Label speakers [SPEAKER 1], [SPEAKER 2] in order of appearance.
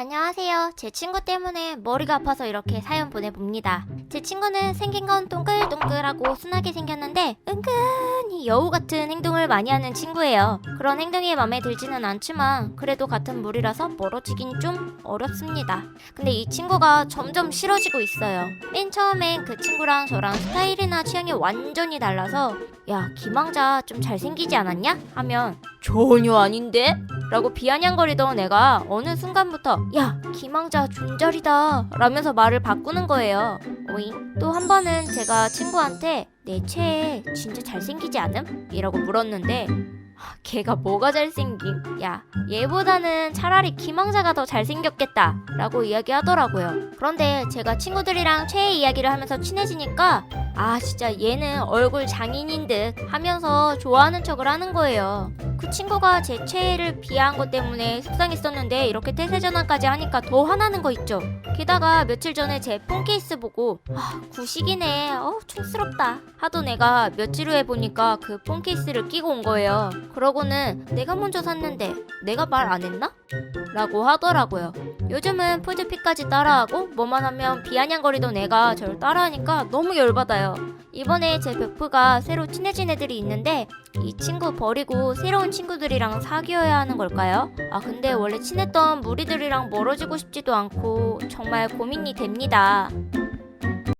[SPEAKER 1] 안녕하세요. 제 친구 때문에 머리가 아파서 이렇게 사연 보내봅니다. 제 친구는 생긴 건 동글동글하고 순하게 생겼는데 은근히 여우 같은 행동을 많이 하는 친구예요. 그런 행동이 마음에 들지는 않지만 그래도 같은 무리라서 멀어지긴 좀 어렵습니다. 근데 이 친구가 점점 싫어지고 있어요. 맨 처음엔 그 친구랑 저랑 스타일이나 취향이 완전히 달라서 야 기망자 좀 잘생기지 않았냐? 하면 전혀 아닌데? 라고 비아냥거리던 애가 어느 순간부터 야 기망자 존잘이다. 라면서 말을 바꾸는 거예요. 오잉. 또 한 번은 제가 친구한테 내 최애 진짜 잘생기지 않음? 이라고 물었는데 하, 걔가 뭐가 잘생김? 야 얘보다는 차라리 기망자가 더 잘생겼겠다. 라고 이야기하더라고요. 그런데 제가 친구들이랑 최애 이야기를 하면서 친해지니까 아 진짜 얘는 얼굴 장인인 듯. 하면서 좋아하는 척을 하는 거예요 그 친구가 제 최애를 비하한 것 때문에 속상했었는데 이렇게 태세 전환까지 하니까 더 화나는 거 있죠. 게다가 며칠 전에 제 폰 케이스 보고 아 구식이네 어 촌스럽다 하던 애가 며칠 후에 보니까 그 폰 케이스를 끼고 온 거예요. 그러고는 내가 먼저 샀는데 내가 말 안 했나? 라고 하더라고요. 요즘은 푸드피까지 따라하고 뭐만 하면 비아냥거리던 애가 저를 따라하니까 너무 열받아요. 이번에 제 베프가 새로 친해진 애들이 있는데 이 친구 버리고 새로운 친구들이랑 사귀어야 하는 걸까요? 아 근데 원래 친했던 무리들이랑 멀어지고 싶지도 않고 정말 고민이 됩니다.